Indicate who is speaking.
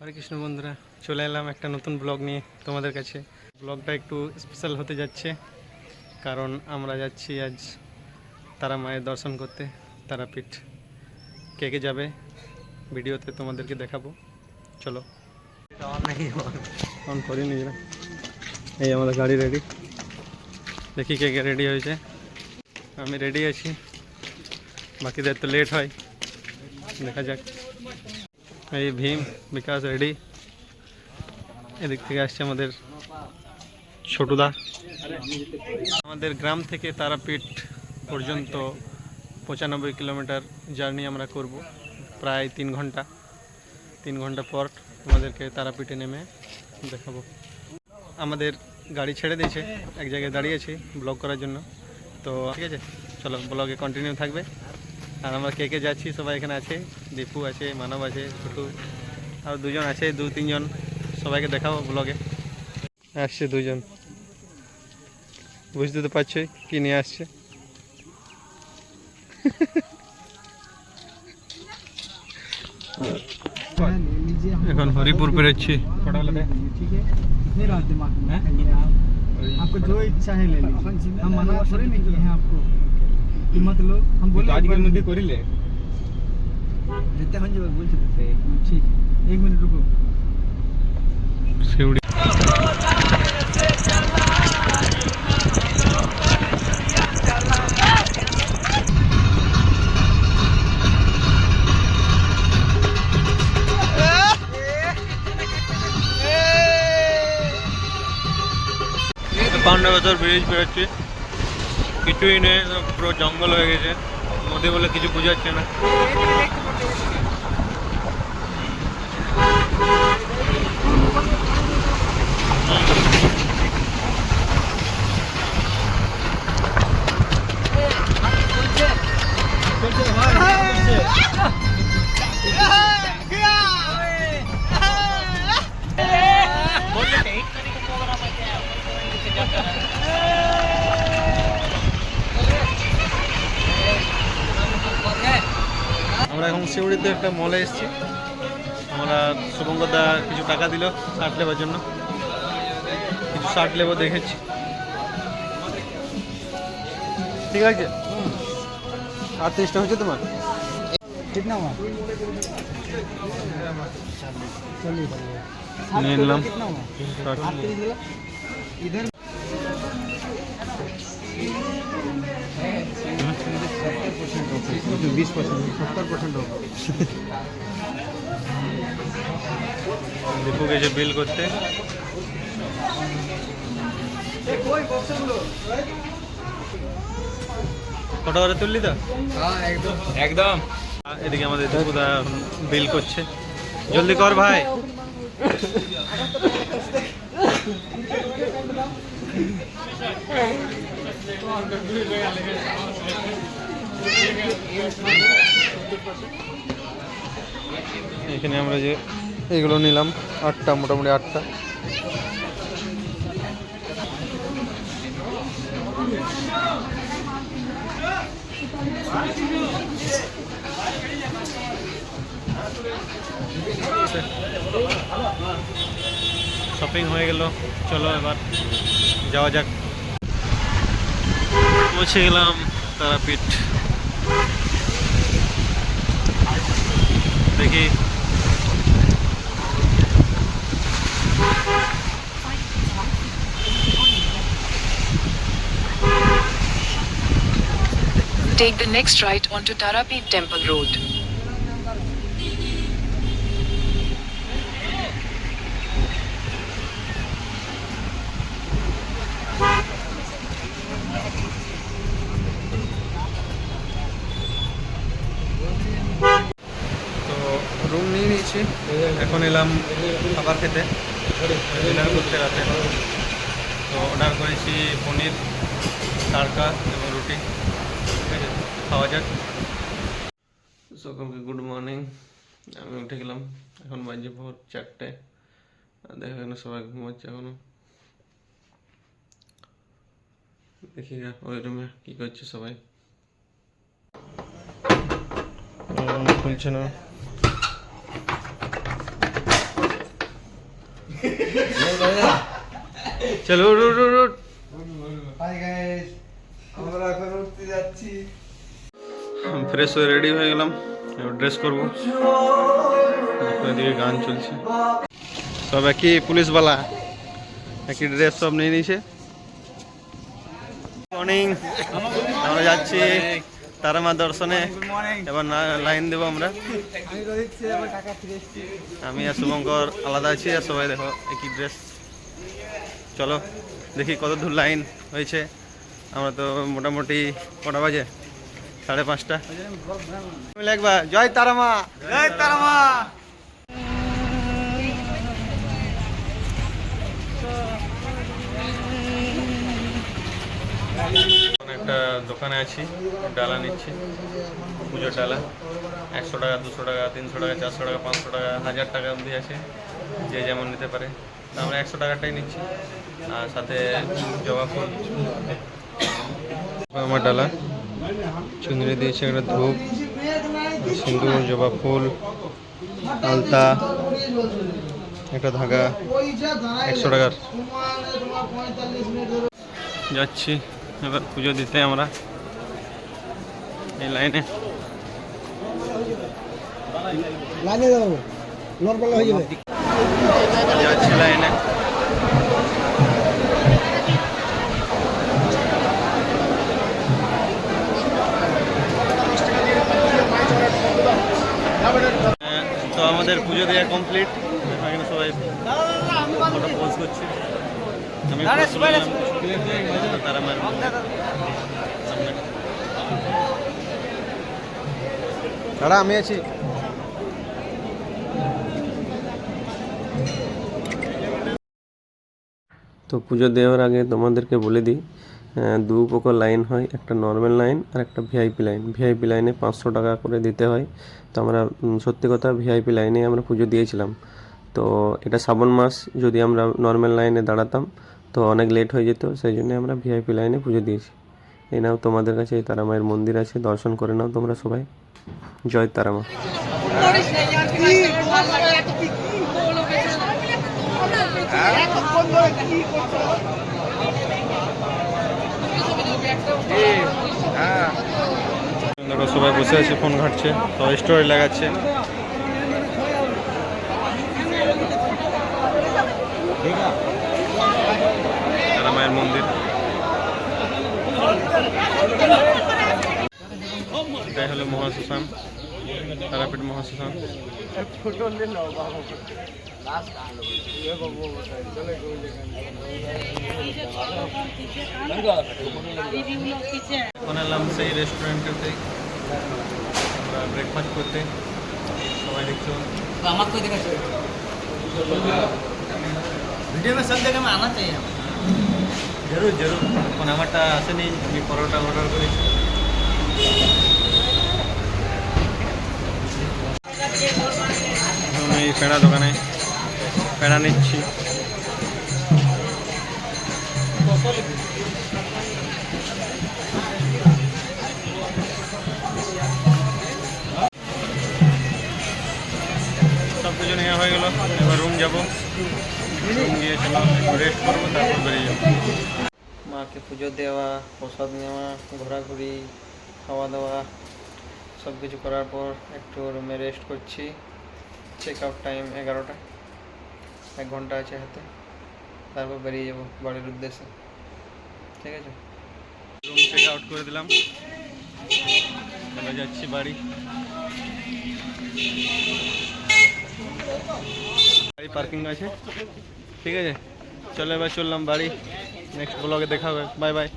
Speaker 1: হরে কৃষ্ণ বন্ধুরা চলে এলাম একটা নতুন ব্লগ নিয়ে তোমাদের কাছে। ব্লগটা একটু স্পেশাল হতে যাচ্ছে কারণ আমরা যাচ্ছি আজ তারা মায়ের দর্শন করতে তারাপীঠ। কে কে যাবে ভিডিওতে তোমাদেরকে দেখাবো। চলো। অন করিনি এরা। এই আমাদের গাড়ি রেডি দেখি কে কে রেডি হয়েছে। আমি রেডি আছি। বাকিদের তো লেট হয়। দেখা যাক। এই ভীম বিকাশ রেডি। এদিক থেকে আসছে আমাদের ছোটুদা। আমাদের গ্রাম থেকে তারাপীঠ পর্যন্ত পঁচানব্বই কিলোমিটার জার্নি আমরা করব। প্রায় তিন ঘণ্টা। তিন ঘণ্টা পর আমাদেরকে তারাপীঠে নেমে দেখাবো। আমাদের গাড়ি ছেড়ে দিয়েছে। এক জায়গায় দাঁড়িয়েছি ব্লগ করার জন্য। তো ঠিক আছে, চলো ব্লগে কন্টিনিউ থাকবে। আর আমরা কে কে যাচ্ছি সবাই এখানে আছে দীপু আছে মানব আছে ছোটু আর দুজন আছে দু তিনজন সবাইকে দেখাবো ব্লগে আসছে দুজন বুঝতে তো পারছোই কি নিয়ে আসছে এখন হরিপুর বেরোচ্ছি
Speaker 2: ठीक है नहीं रहा दिमाग में खाइए आप आपको जो इच्छा है ले लीजिए हम मना थोड़ी नहीं किए हैं आपको कीमत लो हम बोले
Speaker 3: আজকের মধ্যে করিলে
Speaker 2: যেতে হন যাবে বলছি তো ঠিক এক মিনিট রুকো
Speaker 1: শিউড়ি পান্ডা বছর ব্রিজ বেরোচ্ছে কিছুই নেই পুরো জঙ্গল হয়ে গেছে। নদী বলে কিছু বুঝাচ্ছে না। Thank এখন শিউড়িতে একটা মলে এসেছি। আমরা শুভঙ্গদা কিছু টাকা দিল শার্ট লেবার জন্য। কিছু শার্ট লেবো দেখেছি। ঠিক আছে? আর তেইশটা হয়েছে
Speaker 2: তোমার? ঠিক না
Speaker 1: আমার নিলাম।
Speaker 2: বিশ পার্সেন্ট সত্তর
Speaker 1: পার্সেন্ট গেছে বিল করতে। ফটো করে তুললি তো?
Speaker 3: একদম।
Speaker 1: এদিকে আমাদের দীপুদা বিল করছে। জলদি কর ভাই। এখানে আমরা যে এগুলো নিলাম, আটটা, মোটামুটি আটটা। শপিং হয়ে গেল। চলো এবার যাওয়া যাক। পৌঁছে গেলাম Tarapith.
Speaker 4: Take the next right onto Tarapeeth Temple Road.
Speaker 1: এখন এলাম খাবার খেতে। ডিনার করতে রাতে। তো অর্ডার করেছি পনির তাড়কা এবং রুটি। ঠিক আছে খাওয়া যাক। সকলকে গুড মর্নিং আমি উঠে গেলাম। এখন বাজে ভোর চারটে। আর দেখো এখানে সবাই ঘুমাচ্ছে এখনও। দেখি গা ওই রুমে কী করছে সবাই। খুলছে না। চলো উঠ উঠ উঠ, উঠ
Speaker 2: হাই গাইস আমরা এখন উঠতে যাচ্ছি।
Speaker 1: ফ্রেশ হয়ে রেডি হয়ে গেলাম এবার ড্রেস করব। এদিকে গান চলছে। সব একই পুলিশওয়ালা একই ড্রেস সব নিয়ে নিয়েছে। মর্নিং আমরা যাচ্ছি। তারামা দর্শনে এবার না- লাইন দেবো আমরা।
Speaker 2: আমি
Speaker 1: আর শুভঙ্কর আলাদা আছি আর সবাই দেখো একই ড্রেস চলো দেখি কত দূর লাইন হয়েছে। আমরা তো মোটামুটি কটা বাজে? সাড়ে পাঁচটা। একবার জয় তারা মা
Speaker 2: জয় তারামা।
Speaker 1: এখন একটা দোকানে আছি, ডালা নিচ্ছি, পুজোর ডালা। একশো টাকা, দুশো টাকা, তিনশো টাকা, চারশো টাকা, পাঁচশো টাকা, হাজার টাকা অবধি আছে, যে যেমন নিতে পারে। আমরা একশো টাকাটাই নিচ্ছি, আর সাথে জবা ফুল। আমার ডালা চুন্দরি দিয়েছে একটা ধূপ সিন্দুর জবা ফুল, আলতা, একটা ধাগা, একশো টাকার। যাচ্ছি। এবার পুজো দিতে আমরা। এই লাইনে।
Speaker 2: লাইনে যাও নর্মাল হয়ে যাবে।
Speaker 1: যাচ্ছি লাইনে। হ্যাঁ, তো আমাদের পুজো দেওয়া কমপ্লিট এখানে সবাই ফটো পোজ করছে। দাদা আমি আছি। তো পুজো দেওয়ার আগে তোমাদেরকে বলে দিই দু প্রকার লাইন হয় একটা নর্মাল লাইন আর একটা ভিআইপি লাইন ভিআইপি লাইনে পাঁচশো টাকা করে দিতে হয়। তো আমরা সত্যি কথা ভিআইপি লাইনে আমরা পুজো দিয়েছিলাম। তো এটা শ্রাবণ মাস যদি আমরা নর্মাল লাইনে দাঁড়াতাম তো অনেক লেট হয়ে যেত সেই জন্য আমরা ভিআইপি লাইনে পুজো দিয়েছি। এই নাও তোমাদের কাছে এই তারামায়ের মন্দির আছে দর্শন করে নাও তোমরা সবাই। জয় তারামা। দেখো সবাই বসে আছে ফোন ঘাটছে তো স্টোরি লাগাচ্ছে। তারামায়ের মন্দির এটাই হলো মহাশ্মশান তারাপীঠ মহাশ্মশান এখন এলাম সেই রেস্টুরেন্টেতে আমরা ব্রেকফাস্ট করতে সবাই দেখছো
Speaker 2: वीडियो में सब जगह में आना चाहिए
Speaker 1: জরুর জরুর। এখন আমারটা আসেনি, আমি পরোটা অর্ডার করেছি। এই পেড়া দোকানে পেড়া নিচ্ছি। সব কিছু নেওয়া হয়ে গেল। এবার রুম যাব। রুম গিয়েছিলাম রেস্ট করব, তারপর বেরিয়ে যাব। মাকে পুজো দেওয়া, প্রসাদ নেওয়া, ঘোরাঘুরি খাওয়া দাওয়া সব কিছু করার পর একটু রুমে রেস্ট করছি। চেক আউট টাইম এগারোটা। এক ঘণ্টা আছে হাতে। তারপর বেরিয়ে যাব বাড়ির উদ্দেশ্যে। ঠিক আছে? রুম চেক আউট করে দিলাম। চলে যাচ্ছি বাড়ি। গাড়ি পার্কিং আছে। ঠিক আছে? চলো এবার চললাম বাড়ি। নেক্সট ব্লগে দেখা হবে বাই বাই